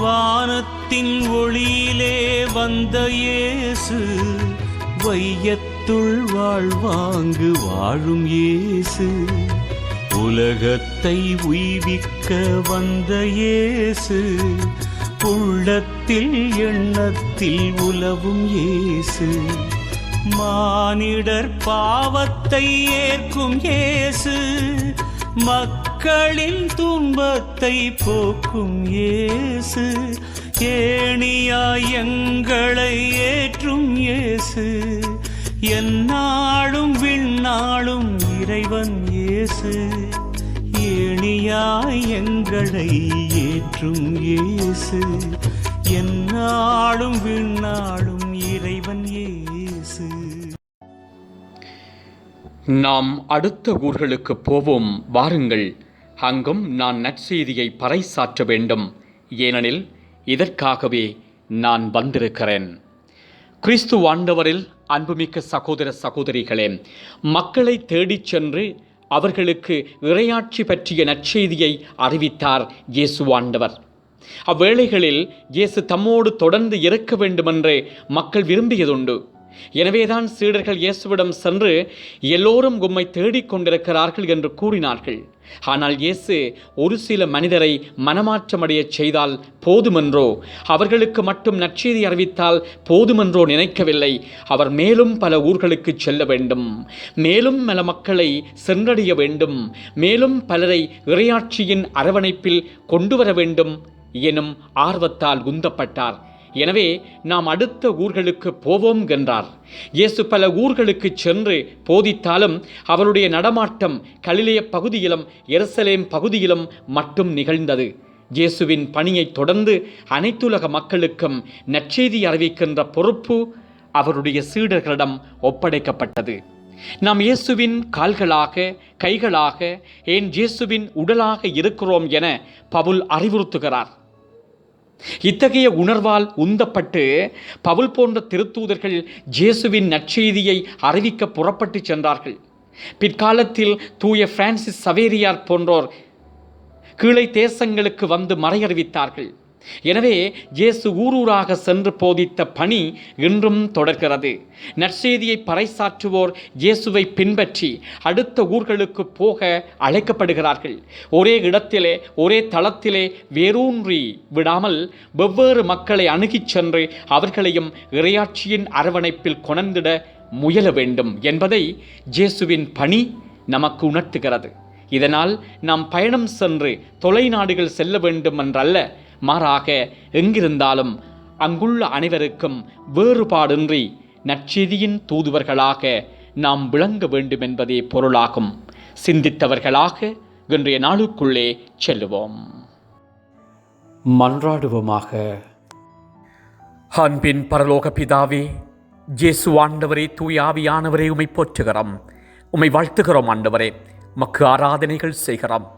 வானத்தின் ஒளியிலே வந்த இயேசு வையத்துள் வாழ்வாங்கு வாழும் இயேசு. உலகத்தை உய்விக்க வந்த இயேசு உள்ளத்தில் எண்ணத்தில் உலவும் இயேசு. மானிடர் பாவத்தை ஏற்கும் இயேசு மக்களின் துன்பத்தை போக்கும் இயேசு ஏணியாய் எங்களை ஏற்றும் இயேசு என்னாலும் விண்ணாளும் இறைவன் இயேசு ஏணியாய் எங்களை ஏற்றும் இயேசு என்னாலும் விண்ணாளும் இறைவன் இயேசு. நாம் அடுத்த ஊர்களுக்கு போவோம். வாருங்கள். அங்கும் நான் நற்செய்தியை பறைசாற்ற வேண்டும். ஏனெனில் இதற்காகவே நான் வந்திருக்கிறேன். கிறிஸ்து ஆண்டவரில் அன்புமிக்க சகோதர சகோதரிகளே மக்களை தேடிச் சென்று அவர்களுக்கு இறையாட்சி பற்றிய நற்செய்தியை அறிவித்தார் இயேசு ஆண்டவர். அவ்வேளைகளில் இயேசு தம்மோடு தொடர்ந்து இருக்க வேண்டுமென்று மக்கள் விரும்பியதுண்டு. எனவேதான் சீடர்கள் இயேசுவிடம் சென்று எல்லோரும் உம்மை தேடிக் கொண்டிருக்கிறார்கள் என்று கூறினார்கள். ஆனால் இயேசு ஒரு சில மனிதரை மனமாற்றமடைய செய்தால் போதுமென்றோ? அவர்களுக்கு மட்டும் நற்செய்தி அறிவித்தால் போதுமென்றோ நினைக்கவில்லை. அவர் மேலும் பல ஊர்களுக்கு செல்ல வேண்டும். மேலும் பல மக்களை சென்றடைய வேண்டும். மேலும் பலரை இறையாட்சியின் அரவணைப்பில் கொண்டு வர வேண்டும் எனும் ஆர்வத்தால் உந்தப்பட்டார். எனவே நாம் அடுத்த ஊர்களுக்கு போவோம் என்றார். இயேசு பல ஊர்களுக்கு சென்று போதித்தாலும் அவருடைய நடமாட்டம் கலிலேய பகுதியிலும் எருசலேம் பகுதியிலும் மட்டும் நிகழ்ந்தது. இயேசுவின் பணியைத் தொடர்ந்து அனைத்துலக மக்களுக்கும் நற்செய்தி அறிவிக்கின்ற பொறுப்பு அவருடைய சீடர்களிடம் ஒப்படைக்கப்பட்டது. நாம் இயேசுவின் கால்களாக கைகளாக ஏன் இயேசுவின் உடலாக இருக்கிறோம் என பவுல் அறிவுறுத்துகிறார். இத்தகைய உணர்வால் உந்தப்பட்டு பவுல் போன்ற திருத்தூதர்கள் ஜேசுவின் நற்செய்தியை அறிவிக்க புறப்பட்டு சென்றார்கள். பிற்காலத்தில் தூய பிரான்சிஸ் சவேரியார் போன்றோர் கீழே தேசங்களுக்கு வந்து மறையறிவித்தார்கள். எனவே இயேசு ஊரூராக சென்று போதித்த பணி இன்றும் தொடர்கிறது. நற்செய்தியை பறைசாற்றுவோர் இயேசுவை பின்பற்றி அடுத்த ஊர்களுக்கு போக அழைக்கப்படுகிறார்கள். ஒரே இடத்திலே ஒரே தளத்திலே வேரூன்றி விடாமல் வெவ்வேறு மக்களை அணுகிச் சென்று அவர்களையும் இறையாட்சியின் அரவணைப்பில் கொணர்ந்திட முயல வேண்டும் என்பதை இயேசுவின் பணி நமக்கு உணர்த்துகிறது. இதனால் நாம் பயணம் சென்று தொலைநாடுகள் செல்ல வேண்டும் என்றல்ல மாறாக எங்கிருந்தாலும் அங்குள்ள அனைவருக்கும் வேறுபாடின்றி நற்செய்தியின் தூதுவர்களாக நாம் விளங்க வேண்டும் என்பதே பொருளாகும். சிந்தித்தவர்களாக இன்றைய நாளுக்குள்ளே செல்லுவோம். மன்றாடுவோமாக. அன்பின் பரலோக பிதாவே இயேசு ஆண்டவரே தூயாவியானவரே உமை போற்றுகிறோம். உமை வாழ்த்துகிறோம் ஆண்டவரே. மக்கு ஆராதனைகள் செய்கிறோம்.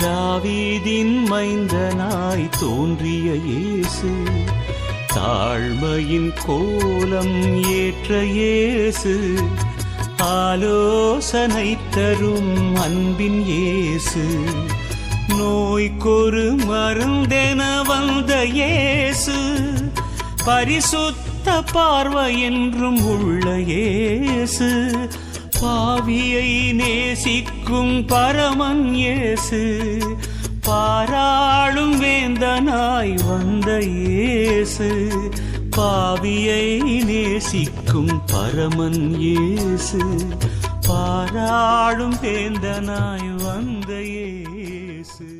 தாவீதின் மைந்தனாய் தோன்றிய இயேசு தாழ்மையின் கோலம் ஏற்ற இயேசு ஆலோசனை தரும் அன்பின் இயேசு நோய்க்கொரு மருந்தென வந்த இயேசு பரிசுத்த பார்வை என்றும் உள்ள இயேசு பாவியை நேசிக்கும் பரமன் இயேசு. பாராளும் வேந்தனாய் வந்த இயேசு. பாவியை நேசிக்கும் பரமன் இயேசு. பாராளும் வேந்தனாய் வந்த இயேசு.